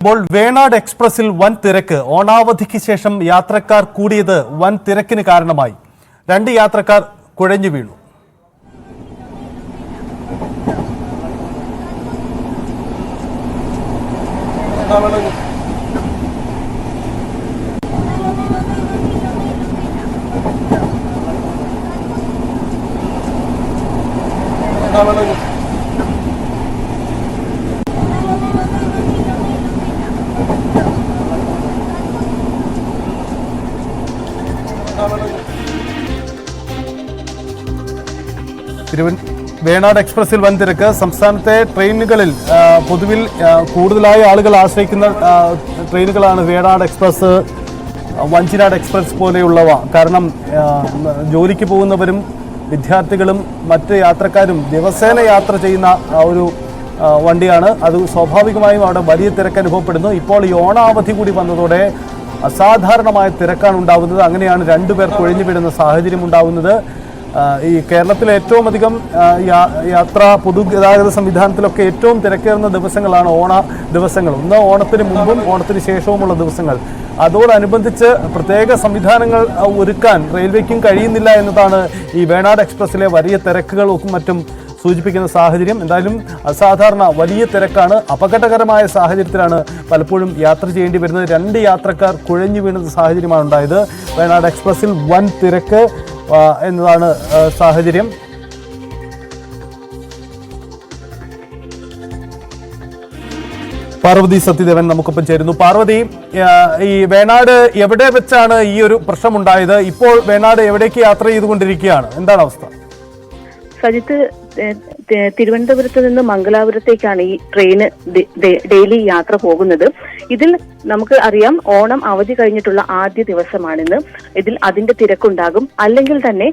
ഇപ്പോൾ വേണാട് എക്സ്പ്രസിൽ വൻ തിരക്ക്. ഓണാവധിക്ക് ശേഷം യാത്രക്കാർ കൂടിയത് വൻ തിരക്കിന് കാരണമായി. രണ്ട് യാത്രക്കാർ കുഴഞ്ഞു വീണു. തിരുവൻ വേണാട് എക്സ്പ്രസിൽ വൻ തിരക്ക് സംസ്ഥാനത്തെ ട്രെയിനുകളിൽ പൊതുവിൽ കൂടുതലായി ആളുകൾ ആശ്രയിക്കുന്ന ട്രെയിനുകളാണ് വേണാട് എക്സ്പ്രസ് വഞ്ചിനാട് എക്സ്പ്രസ് പോലെയുള്ളവ. കാരണം ജോലിക്ക് പോകുന്നവരും വിദ്യാർത്ഥികളും മറ്റ് യാത്രക്കാരും ദിവസേന യാത്ര ചെയ്യുന്ന ഒരു വണ്ടിയാണ്. അത് സ്വാഭാവികമായും അവിടെ വലിയ തിരക്ക് അനുഭവപ്പെടുന്നു. ഇപ്പോൾ ഈ ഓണാവധി കൂടി വന്നതോടെ അസാധാരണമായ തിരക്കാണ് ഉണ്ടാവുന്നത്. അങ്ങനെയാണ് രണ്ടുപേർ കുഴഞ്ഞു വീഴുന്ന സാഹചര്യം ഉണ്ടാവുന്നത്. ഈ കേരളത്തിൽ ഏറ്റവും അധികം യാത്ര പൊതുഗതാഗത സംവിധാനത്തിലൊക്കെ ഏറ്റവും തിരക്കേറുന്ന ദിവസങ്ങളാണ് ഓണ ദിവസങ്ങൾ. ഒന്ന് ഓണത്തിന് മുമ്പും ഓണത്തിന് ശേഷവുമുള്ള ദിവസങ്ങൾ. അതോടനുബന്ധിച്ച് പ്രത്യേക സംവിധാനങ്ങൾ ഒരുക്കാൻ റെയിൽവേക്കും കഴിയുന്നില്ല എന്നതാണ് ഈ വേണാട് എക്സ്പ്രസ്സിലെ വലിയ തിരക്കുകളും മറ്റും സൂചിപ്പിക്കുന്ന സാഹചര്യം. എന്തായാലും അസാധാരണ വലിയ തിരക്കാണ്. അപകടകരമായ സാഹചര്യത്തിലാണ് പലപ്പോഴും യാത്ര ചെയ്യേണ്ടി വരുന്നത്. രണ്ട് യാത്രക്കാർ കുഴഞ്ഞു വീണ സാഹചര്യമാണ് ഉണ്ടായത്. വയനാട് എക്സ്പ്രസിൽ വൻ തിരക്ക് എന്നതാണ് സാഹചര്യം. പാർവതി സത്യദേവൻ നമുക്കൊപ്പം ചേരുന്നു. പാർവതി ഈ വേണാട് എവിടെ വെച്ചാണ് ഈ ഒരു പ്രശ്നം പ്രശ്നമുണ്ടായത്? ഇപ്പോൾ വേണാട് എവിടേക്ക് യാത്ര ചെയ്തുകൊണ്ടിരിക്കുകയാണ്? എന്താണ് അവസ്ഥ? സജിത്ത് തിരുവനന്തപുരത്ത് നിന്ന് മംഗലാപുരത്തേക്കാണ് ഈ ട്രെയിന് ഡെയിലി യാത്ര പോകുന്നത്. ഇതിൽ നമുക്ക് അറിയാം ഓണം അവധി കഴിഞ്ഞിട്ടുള്ള ആദ്യ ദിവസമാണിന്ന്. ഇതിൽ അതിന്റെ തിരക്കുണ്ടാകും. അല്ലെങ്കിൽ തന്നെ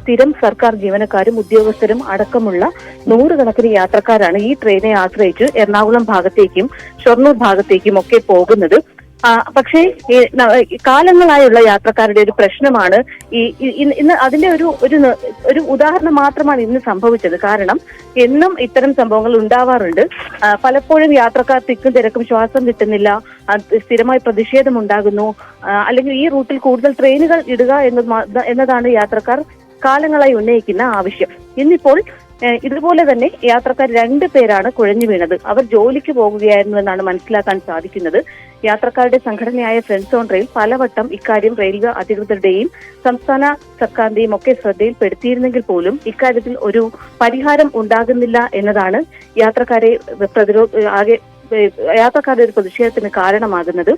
സ്ഥിരം സർക്കാർ ജീവനക്കാരും ഉദ്യോഗസ്ഥരും അടക്കമുള്ള നൂറുകണക്കിന് യാത്രക്കാരാണ് ഈ ട്രെയിനെ ആശ്രയിച്ച് എറണാകുളം ഭാഗത്തേക്കും ഷൊർണൂർ ഭാഗത്തേക്കും ഒക്കെ പോകുന്നത്. പക്ഷേ കാലങ്ങളായുള്ള യാത്രക്കാരുടെ ഒരു പ്രശ്നമാണ് ഈ ഇന്ന് അതിന്റെ ഒരു ഒരു ഒരു ഉദാഹരണം മാത്രമാണ് ഇന്ന് സംഭവിച്ചത്. കാരണം എന്നും ഇത്തരം സംഭവങ്ങൾ ഉണ്ടാവാറുണ്ട്. പലപ്പോഴും യാത്രക്കാർ തിക്കും തിരക്കും ശ്വാസം കിട്ടുന്നില്ല സ്ഥിരമായി പ്രതിഷേധം ഉണ്ടാകുന്നു. അല്ലെങ്കിൽ ഈ റൂട്ടിൽ കൂടുതൽ ട്രെയിനുകൾ ഇടുക എന്നതാണ് യാത്രക്കാർ കാലങ്ങളായി ഉന്നയിക്കുന്ന ആവശ്യം. ഇന്നിപ്പോൾ ഇതുപോലെ തന്നെ യാത്രക്കാർ രണ്ട് പേരാണ് കുഴഞ്ഞു വീണത്. അവർ ജോലിക്ക് പോകുകയായിരുന്നു എന്നാണ് മനസ്സിലാക്കാൻ സാധിക്കുന്നത്. യാത്രക്കാരുടെ സംഘടനയായ ഫ്രണ്ട്സ് ഓൺ റെയിൽ പലവട്ടം ഇക്കാര്യം റെയിൽവേ അധികൃതരുടെയും സംസ്ഥാന സർക്കാരിന്റെയും ഒക്കെ ശ്രദ്ധയിൽപ്പെടുത്തിയിരുന്നെങ്കിൽ പോലും ഇക്കാര്യത്തിൽ ഒരു പരിഹാരം ഉണ്ടാകുന്നില്ല എന്നതാണ് യാത്രക്കാരെ പ്രതിരോധ ആകെ യാത്രക്കാരുടെ ഒരു പ്രതിഷേധത്തിന് കാരണമാകുന്നത്.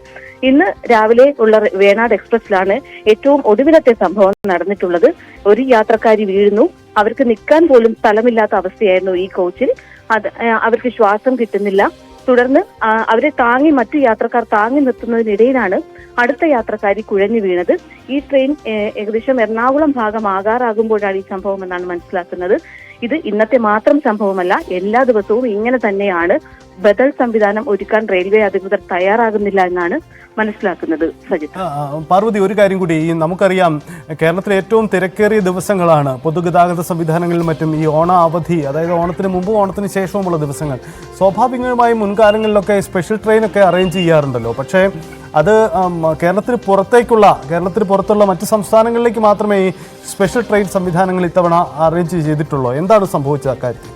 ഇന്ന് രാവിലെ ഉള്ള വേണാട് എക്സ്പ്രസിലാണ് ഏറ്റവും ഒടുവിലത്തെ സംഭവം നടന്നിട്ടുള്ളത്. ഒരു യാത്രക്കാരി വീഴുന്നു. അവർക്ക് നിൽക്കാൻ പോലും സ്ഥലമില്ലാത്ത അവസ്ഥയായിരുന്നു ഈ കോച്ചിൽ. അത് അവർക്ക് ശ്വാസം കിട്ടുന്നില്ല. തുടർന്ന് അവരെ താങ്ങി മറ്റു യാത്രക്കാർ താങ്ങി നിർത്തുന്നതിനിടയിലാണ് അടുത്ത യാത്രക്കാരി കുഴഞ്ഞു വീണത്. ഈ ട്രെയിൻ ഏകദേശം എറണാകുളം ഭാഗം ആകാറാകുമ്പോഴാണ് ഈ സംഭവം എന്നാണ് മനസ്സിലാക്കുന്നത്. ഇത് ഇന്നത്തെ മാത്രം സംഭവമല്ല എല്ലാ ദിവസവും ഇങ്ങനെ തന്നെയാണ് ബദൽ സംവിധാനം ഒരുക്കാൻ റെയിൽവേ അധികൃതർ തയ്യാറാകുന്നില്ല എന്നാണ് മനസ്സിലാക്കുന്നത് സജിത് പാർവതി ഒരു കാര്യം കൂടി. നമുക്കറിയാം കേരളത്തിലെ ഏറ്റവും തിരക്കേറിയ ദിവസങ്ങളാണ് പൊതുഗതാഗത സംവിധാനങ്ങളിലും മറ്റും ഈ ഓണ അവധി അതായത് ഓണത്തിന് മുമ്പും ഓണത്തിന് ശേഷവുമുള്ള ദിവസങ്ങൾ. സ്വാഭാവികമായും മുൻകാലങ്ങളിലൊക്കെ സ്പെഷ്യൽ ട്രെയിനൊക്കെ അറേഞ്ച് ചെയ്യാറുണ്ടല്ലോ. പക്ഷേ അത് കേരളത്തിന് പുറത്തേക്കുള്ള കേരളത്തിന് പുറത്തുള്ള മറ്റ് സംസ്ഥാനങ്ങളിലേക്ക് മാത്രമേ ഈ സ്പെഷ്യൽ ട്രെയിൻ സംവിധാനങ്ങൾ ഇത്തവണ അറേഞ്ച് ചെയ്തിട്ടുള്ളൂ. എന്താണ് സംഭവിച്ചത് അക്കാര്യത്തിൽ?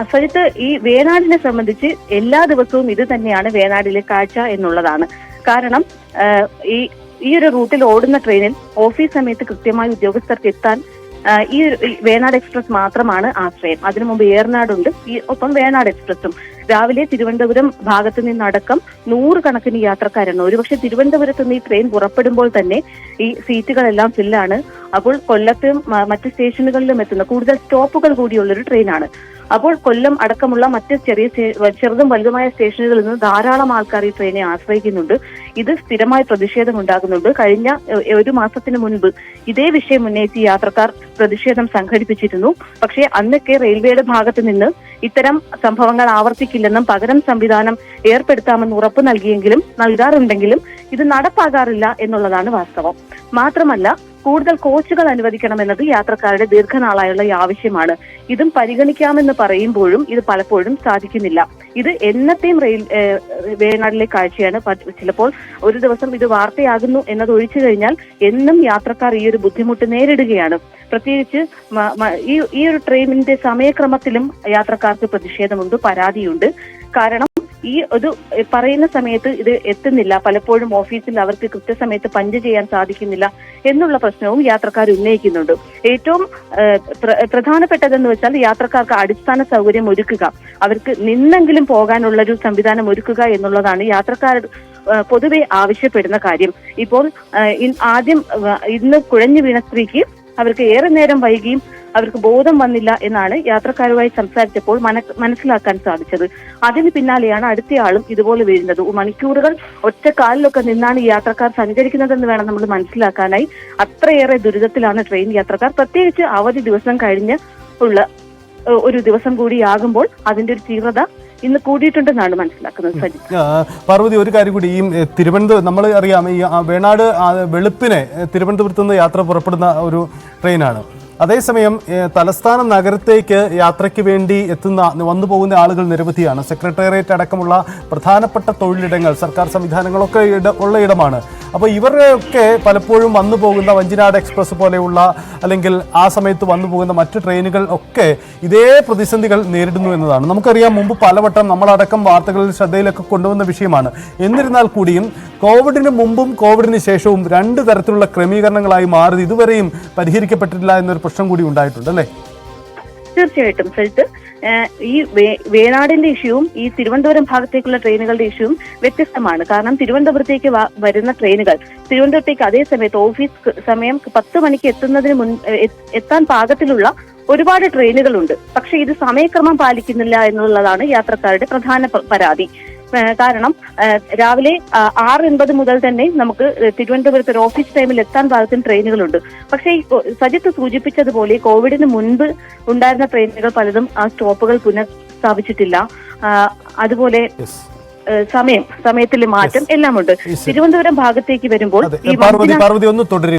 അസഴിത്ത് ഈ വേനാടിനെ സംബന്ധിച്ച് എല്ലാ ദിവസവും ഇത് തന്നെയാണ് വേനാടിലെ കാഴ്ച എന്നുള്ളതാണ്. കാരണം ഈ ഈ ഒരു റൂട്ടിൽ ഓടുന്ന ട്രെയിനിൽ ഓഫീസ് സമയത്ത് കൃത്യമായി ഉദ്യോഗസ്ഥർക്ക് എത്താൻ ഈ വേണാട് എക്സ്പ്രസ് മാത്രമാണ് ആശ്രയം. അതിനു മുമ്പ് ഏറനാടുണ്ട്. ഈ ഒപ്പം വേണാട് എക്സ്പ്രസും. രാവിലെ തിരുവനന്തപുരം ഭാഗത്ത് നിന്നടക്കം നൂറുകണക്കിന് യാത്രക്കാരാണ് ഒരുപക്ഷെ തിരുവനന്തപുരത്ത് നിന്ന് ഈ ട്രെയിൻ പുറപ്പെടുമ്പോൾ തന്നെ ഈ സീറ്റുകളെല്ലാം ഫില്ലാണ്. അപ്പോൾ കൊല്ലത്തും മറ്റ് സ്റ്റേഷനുകളിലും എത്തുന്ന കൂടുതൽ സ്റ്റോപ്പുകൾ കൂടിയുള്ളൊരു ട്രെയിനാണ്. അപ്പോൾ കൊല്ലം അടക്കമുള്ള മറ്റ് ചെറിയ ചെറുതും വലുതുമായ സ്റ്റേഷനുകളിൽ നിന്ന് ധാരാളം ആൾക്കാർ ഈ ട്രെയിനെ ആശ്രയിക്കുന്നുണ്ട്. ഇത് സ്ഥിരമായി പ്രതിഷേധം ഉണ്ടാകുന്നുണ്ട് കഴിഞ്ഞ ഒരു മാസത്തിന് മുൻപ് ഇതേ വിഷയം ഉന്നയിച്ച് യാത്രക്കാർ പ്രതിഷേധം സംഘടിപ്പിച്ചിരുന്നു. പക്ഷേ അന്നൊക്കെ റെയിൽവേയുടെ ഭാഗത്ത് നിന്ന് ഇത്തരം സംഭവങ്ങൾ ആവർത്തിക്കില്ലെന്നും പകരം സംവിധാനം ഏർപ്പെടുത്താമെന്ന് ഉറപ്പ് നൽകിയെങ്കിലും നൽകാറുണ്ടെങ്കിലും ഇത് നടപ്പാകാറില്ല എന്നുള്ളതാണ് വാസ്തവം. മാത്രമല്ല കൂടുതൽ കോച്ചുകൾ അനുവദിക്കണമെന്നത് യാത്രക്കാരുടെ ദീർഘനാളായുള്ള ആവശ്യമാണ്. ഇതും പരിഗണിക്കാമെന്ന് പറയുമ്പോഴും ഇത് പലപ്പോഴും സാധിക്കുന്നില്ല. ഇത് എന്നത്തെയും റെയിൽ വേണാടിലെ കാഴ്ചയാണ്. ചിലപ്പോൾ ഒരു ദിവസം ഇത് വാർത്തയാകുന്നു എന്നത് ഒഴിച്ചു കഴിഞ്ഞാൽ എന്നും യാത്രക്കാർ ഈ ഒരു ബുദ്ധിമുട്ട് നേരിടുകയാണ്. പ്രത്യേകിച്ച് ഈ ഒരു ട്രെയിനിന്റെ സമയക്രമത്തിലും യാത്രക്കാർക്ക് പ്രതിഷേധമുണ്ട് പരാതിയുണ്ട്. കാരണം ഈ ഒരു പറയുന്ന സമയത്ത് ഇത് എത്തുന്നില്ല. പലപ്പോഴും ഓഫീസിൽ അവർക്ക് കൃത്യസമയത്ത് പഞ്ച് ചെയ്യാൻ സാധിക്കുന്നില്ല എന്നുള്ള പ്രശ്നവും യാത്രക്കാർ ഉന്നയിക്കുന്നുണ്ട്. ഏറ്റവും പ്രധാനപ്പെട്ടതെന്ന് വെച്ചാൽ യാത്രക്കാർക്ക് അടിസ്ഥാന സൗകര്യം ഒരുക്കുക. അവർക്ക് നിന്നെങ്കിലും പോകാനുള്ള ഒരു സംവിധാനം ഒരുക്കുക എന്നുള്ളതാണ് യാത്രക്കാർ പൊതുവെ ആവശ്യപ്പെടുന്ന കാര്യം. ഇപ്പോൾ ആദ്യം ഇന്ന് കുഴഞ്ഞു വീണ സ്ത്രീക്ക് അവർക്ക് ഏറെ നേരം വൈകിയും അവർക്ക് ബോധം വന്നില്ല എന്നാണ് യാത്രക്കാരുമായി സംസാരിച്ചപ്പോൾ മനസ്സിലാക്കാൻ സാധിച്ചത്. അതിന് പിന്നാലെയാണ് അടുത്തയാളും ഇതുപോലെ വീഴുന്നത് മണിക്കൂറുകൾ ഒറ്റ കാലിലൊക്കെ നിന്നാണ് ഈ യാത്രക്കാർ സഞ്ചരിക്കുന്നതെന്ന് വേണം നമ്മൾ മനസ്സിലാക്കാനായി. അത്രയേറെ ദുരിതത്തിലാണ് ട്രെയിൻ യാത്രക്കാർ. പ്രത്യേകിച്ച് അവധി ദിവസം കഴിഞ്ഞ് ഉള്ള ഒരു ദിവസം കൂടിയാകുമ്പോൾ അതിന്റെ ഒരു തീവ്രത ഇന്ന് കൂടിയിട്ടുണ്ടെന്നാണ് മനസ്സിലാക്കുന്നത് പാർവതി ഒരു കാര്യം കൂടി. ഈ തിരുവനന്തപുരം നമ്മൾ അറിയാം ഈ വേണാട് വെളുപ്പിനെ തിരുവനന്തപുരത്ത് നിന്ന് യാത്ര പുറപ്പെടുന്ന ഒരു ട്രെയിനാണ്. അതേസമയം തലസ്ഥാന നഗരത്തേക്ക് യാത്രയ്ക്ക് വേണ്ടി എത്തുന്ന വന്നു പോകുന്ന ആളുകൾ നിരവധിയാണ്. സെക്രട്ടേറിയറ്റ് അടക്കമുള്ള പ്രധാനപ്പെട്ട തൊഴിലിടങ്ങൾ സർക്കാർ സംവിധാനങ്ങളൊക്കെ ഇട ഉള്ള ഇടമാണ്. അപ്പോൾ ഇവരൊക്കെ പലപ്പോഴും വന്നു പോകുന്ന വഞ്ചിനാട് എക്സ്പ്രസ് പോലെയുള്ള അല്ലെങ്കിൽ ആ സമയത്ത് വന്നു പോകുന്ന മറ്റു ട്രെയിനുകൾ ഒക്കെ ഇതേ പ്രതിസന്ധികൾ നേരിടുന്നു എന്നതാണ്. നമുക്കറിയാം മുമ്പ് പലവട്ടം നമ്മളടക്കം വാർത്തകളിൽ ശ്രദ്ധയിലൊക്കെ കൊണ്ടുവന്ന വിഷയമാണ്. എന്നിരുന്നാൽ കൂടിയും കോവിഡിന് മുമ്പും കോവിഡിന് ശേഷവും രണ്ട് തരത്തിലുള്ള ക്രമീകരണങ്ങളായി മാറി ഇതുവരെയും പരിഹരിക്കപ്പെട്ടിട്ടില്ല എന്നൊരു പ്രശ്നം കൂടി ഉണ്ടായിട്ടുണ്ട് അല്ലേ? തീർച്ചയായിട്ടും സജിത്ത്. ഈ വേണാടിന്റെ ഇഷ്യൂവും ഈ തിരുവനന്തപുരം ഭാഗത്തേക്കുള്ള ട്രെയിനുകളുടെ ഇഷ്യൂവും വ്യത്യസ്തമാണ്. കാരണം തിരുവനന്തപുരത്തേക്ക് വരുന്ന ട്രെയിനുകൾ തിരുവനന്തപുരത്തേക്ക് അതേ സമയത്ത് ഓഫീസ് സമയം പത്ത് മണിക്ക് എത്തുന്നതിന് മുൻ എത്താൻ പാകത്തിലുള്ള ഒരുപാട് ട്രെയിനുകളുണ്ട്. പക്ഷെ ഇത് സമയക്രമം പാലിക്കുന്നില്ല എന്നുള്ളതാണ് യാത്രക്കാരുടെ പ്രധാന പരാതി. കാരണം രാവിലെ ആറ് എൺപത് മുതൽ തന്നെ നമുക്ക് തിരുവനന്തപുരത്ത് ഒരു ഓഫീസ് ടൈമിൽ എത്താൻ പാകത്തിന് ട്രെയിനുകളുണ്ട്. പക്ഷേ ഈ സജിത്ത് സൂചിപ്പിച്ചതുപോലെ കോവിഡിന് മുൻപ് ഉണ്ടായിരുന്ന ട്രെയിനുകൾ പലതും ആ സ്റ്റോപ്പുകൾ പുനഃസ്ഥാപിച്ചിട്ടില്ല. അതുപോലെ സമയം സമയത്തിൽ മാറ്റം എല്ലാമുണ്ട്. തിരുവനന്തപുരം ഭാഗത്തേക്ക് വരുമ്പോൾ ഈ പാർവതി പാർവതി ഒന്ന് തുടരും.